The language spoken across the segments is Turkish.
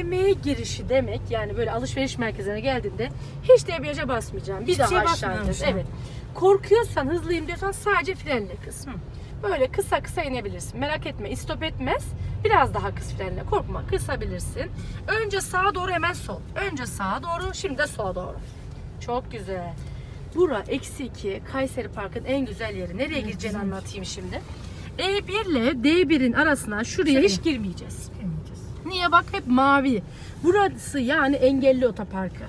AVM'ye girişi demek yani böyle alışveriş merkezine geldiğinde hiç debriyaja basmayacağım. Bir Hiçbir daha şeye aşağı. Evet. Korkuyorsan hızlıyım diyorsan sadece frenle kız. Böyle kısa kısa inebilirsin. Merak etme istop etmez. Biraz daha kıs frenle. Korkma kısabilirsin. Önce sağa doğru hemen sol. Önce sağa doğru şimdi de sola doğru. Çok güzel. Bura eksi 2 Kayseri Park'ın en güzel yeri. Nereye gireceğini anlatayım şimdi. E1 ile D1'in arasına şuraya hiç girmeyeceğiz. Bilmeyeceğiz. Niye bak hep mavi. Burası yani engelli otoparkı.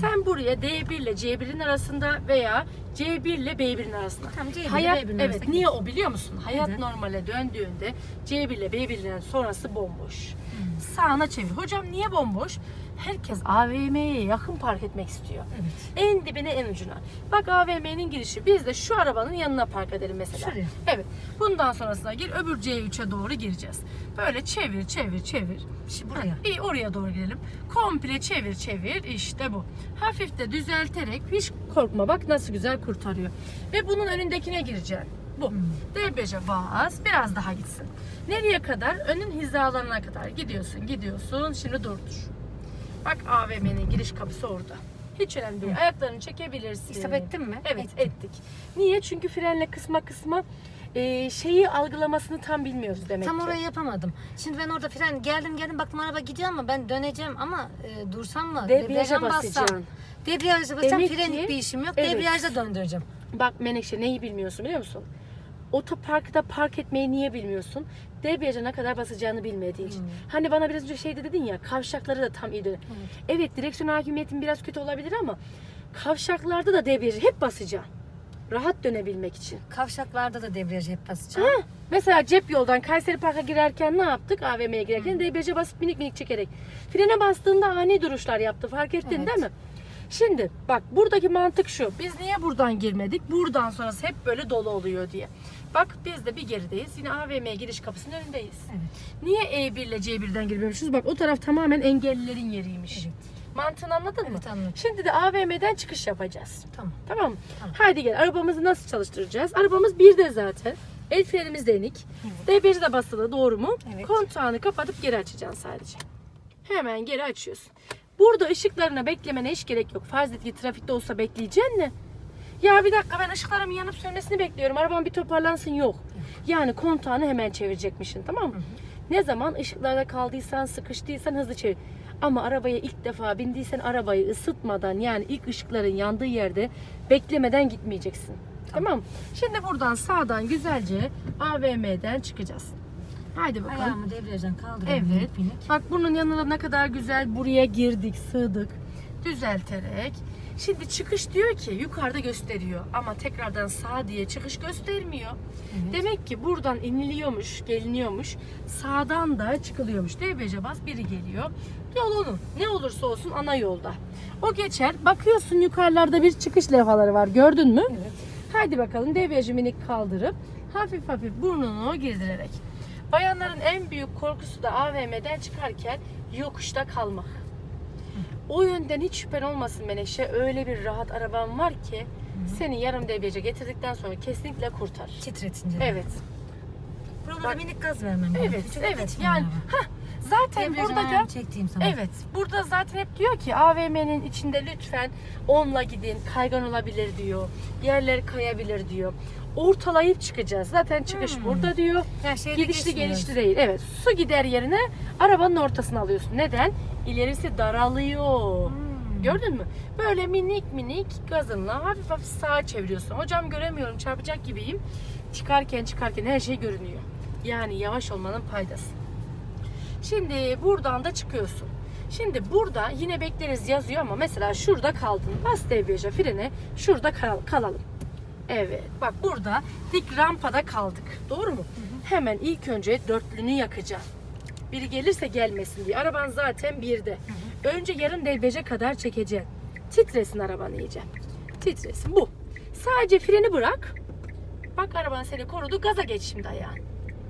Sen buraya D1 ile C1'in arasında veya C1 ile B1'in arasında. Tamam, C1 ile Hayat B1'in evet arasında niye o biliyor musun? Hayat Neden? normale döndüğünde C1 ile B1'in sonrası bomboş. Sağına çevir. Hocam niye bomboş? Herkes AVM'ye yakın park etmek istiyor. Evet. En dibine en ucuna. Bak AVM'nin girişi. Biz de şu arabanın yanına park edelim mesela. Şuraya. Evet. Bundan sonrasına gir. Öbür C3'e doğru gireceğiz. Böyle çevir çevir çevir. Şimdi buraya. İyi oraya doğru girelim. Komple çevir çevir. İşte bu. Hafif de düzelterek hiç korkma bak nasıl güzel kurtarıyor. Ve bunun önündekine gireceksin. Bu. Hmm. Debriyaja bas. Biraz daha gitsin. Nereye kadar? Önün hizalarına kadar gidiyorsun gidiyorsun. Şimdi durdur. Bak AVM'nin giriş kapısı orada. Hiç önemli değil. Ayaklarını çekebilirsin. İstop ettin mi? Evet Ettim. ettik. Niye? Çünkü frenle kısma kısma e, şeyi algılamasını tam bilmiyoruz demek Tam ki. orayı yapamadım. Şimdi ben orada fren geldim geldim baktım araba gidiyor ama ben döneceğim ama e, dursam mı? Debriyaja mı basacaksın. Debriyaja basacağım. Demek Frenlik ki- bir işim yok. Evet. Debriyajda döndüreceğim. Bak Menekşe neyi bilmiyorsun biliyor musun? Otoparkta park etmeyi niye bilmiyorsun? Debriyaja ne kadar basacağını bilmediğin için. Hmm. Hani bana biraz önce şey de dedin ya kavşakları da tam iyi dön. Evet direksiyon hakimiyetin biraz kötü olabilir ama kavşaklarda da debriyajı hep basacaksın. Rahat dönebilmek için. Kavşaklarda da debriyajı hep basacağım. Heh, Mesela cep yoldan Kayseri Park'a girerken ne yaptık? AVM'ye girerken debriyaja basıp minik minik çekerek. Frene bastığında ani duruşlar yaptı. Fark ettin Evet. değil mi? Şimdi bak buradaki mantık şu. Biz niye buradan girmedik? Buradan sonrası hep böyle dolu oluyor diye. Bak biz de bir gerideyiz. Yine AVM'ye giriş kapısının önündeyiz. Evet. Niye E1 ile C1'den girmiyormuşuz? Bak o taraf tamamen engellilerin yeriymiş. Evet. Mantığını anladın mı? Evet, anladım. Şimdi de AVM'den çıkış yapacağız. Tamam. Tamam mı? Tamam. Haydi gel. Arabamızı nasıl çalıştıracağız? Arabamız bir de zaten. El frenimiz denik. Debriyajı da basılı doğru mu? Evet. Kontağını kapatıp geri açacaksın sadece. Hemen geri açıyorsun. Burada ışıklarına beklemene hiç gerek yok. Farz et ki trafikte olsa bekleyeceksin ne? Ya bir dakika ben ışıklarımın yanıp sönmesini bekliyorum. Arabam bir toparlansın yok. Yani kontağını hemen çevirecekmişsin tamam mı? Ne zaman ışıklarda kaldıysan, sıkıştıysan hızlı çevir. Ama arabaya ilk defa bindiysen arabayı ısıtmadan yani ilk ışıkların yandığı yerde beklemeden gitmeyeceksin. Tamam. Şimdi buradan sağdan güzelce AVM'den çıkacağız. Haydi bakalım. Ayağımı debriyajdan kaldırıyorum. Evet. minik minik. Bak bunun yanına ne kadar güzel buraya girdik, sığdık. Düzelterek. Şimdi çıkış diyor ki yukarıda gösteriyor ama tekrardan sağ diye çıkış göstermiyor. Evet. Demek ki buradan iniliyormuş, geliniyormuş. Sağdan da çıkılıyormuş. Debriyaja bas biri geliyor. Yol onun. Ne olursa olsun ana yolda. O geçer. Bakıyorsun yukarılarda bir çıkış levhaları var. Gördün mü? Evet. Haydi bakalım debriyajı minik kaldırıp hafif hafif burnunu girdirerek. Bayanların en büyük korkusu da AVM'den çıkarken yokuşta kalmak. O yönden hiç şüphen olmasın Menekşe. Öyle bir rahat araban var ki seni yarım debriyaja getirdikten sonra kesinlikle kurtarır. Titretince. Evet. Bak- da minik gaz vermem Evet, evet. gitmiyor Yani araba. hah, zaten burada da çektiğim zaman. Evet. Burada zaten hep diyor ki AVM'nin içinde lütfen onunla gidin. Kaygan olabilir diyor. Yerler kayabilir diyor. Ortalayıp çıkacağız. Zaten çıkış Hmm. burada diyor. Her şeyde Gidişli gelişli değil. Evet. Su gider yerine arabanın ortasına alıyorsun. Neden? İlerisi daralıyor. Hmm. Gördün mü? Böyle minik minik gazınla hafif hafif sağa çeviriyorsun. Hocam göremiyorum çarpacak gibiyim. Çıkarken çıkarken her şey görünüyor. Yani yavaş olmanın paydası. Şimdi buradan da çıkıyorsun. Şimdi burada yine bekleriz yazıyor ama mesela şurada kaldın. Bas debriyaja frene şurada kal- kalalım. Evet bak burada dik rampada kaldık. Doğru mu? Hemen ilk önce dörtlünü yakacaksın. Biri gelirse gelmesin diye. Araban zaten birde. Önce yarım debriyaja kadar çekeceksin. Titresin araban iyice. Titresin bu. Sadece freni bırak. Bak araban seni korudu. Gaza geç şimdi ayağın.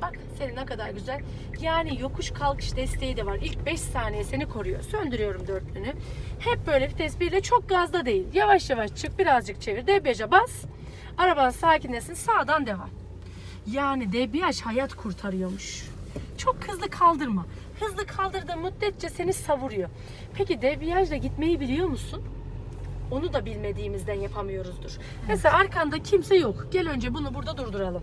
Bak seni ne kadar güzel. Yani yokuş kalkış desteği de var. İlk 5 saniye seni koruyor. Söndürüyorum dörtlünü. Hep böyle vites birle çok gazda değil. Yavaş yavaş çık birazcık çevir. Debriyaja bas. Araban sakinlesin. Sağdan devam. Yani debriyaj hayat kurtarıyormuş. Çok hızlı kaldırma. Hızlı kaldırdığın müddetçe seni savuruyor. Peki debriyajla gitmeyi biliyor musun? Onu da bilmediğimizden yapamıyoruzdur. Mesela arkanda kimse yok. Gel önce bunu burada durduralım.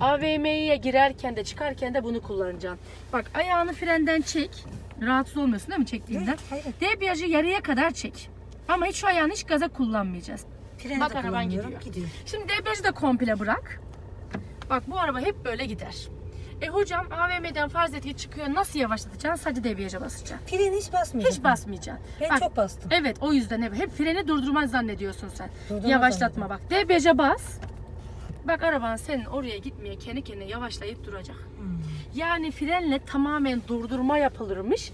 AVM'ye girerken de çıkarken de bunu kullanacaksın. Bak ayağını frenden çek. Rahatsız olmuyorsun değil mi çektiğinden? Hayır. Debriyajı yarıya kadar çek. Ama hiç şu ayağını hiç gaza kullanmayacağız. Freni Bak araban gidiyor. gidiyor. Şimdi debriyajı da komple bırak. Bak bu araba hep böyle gider. E hocam AVM'den farz et ki çıkıyor nasıl yavaşlatacaksın? Sadece debriyaja basacaksın. Freni hiç basmıyorum. Hiç basmayacaksın. Ben Bak, çok bastım. Evet o yüzden hep, hep freni durdurmaz zannediyorsun sen. Durdurmaz Yavaşlatma bak. Debriyaja bas. Bak araban senin oraya gitmeye kendi kendine yavaşlayıp duracak. Hmm. Yani frenle tamamen durdurma yapılırmış.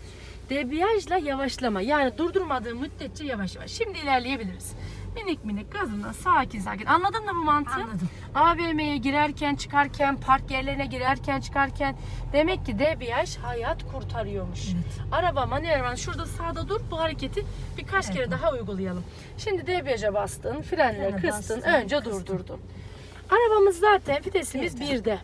Debriyajla yavaşlama. Yani durdurmadığın müddetçe yavaş yavaş. Şimdi ilerleyebiliriz. Minik minik gazından sakin sakin. Anladın mı bu mantığı? Anladım. AVM'ye girerken çıkarken, park yerlerine girerken çıkarken demek ki debriyaj hayat kurtarıyormuş. Evet. Araba manuel şurada sağda dur bu hareketi birkaç Evet. kere daha uygulayalım. Şimdi debriyaja bastın, frenle Frene kıstın, bastım, önce kıstım. durdurdun. Arabamız zaten vitesimiz Birde. birde.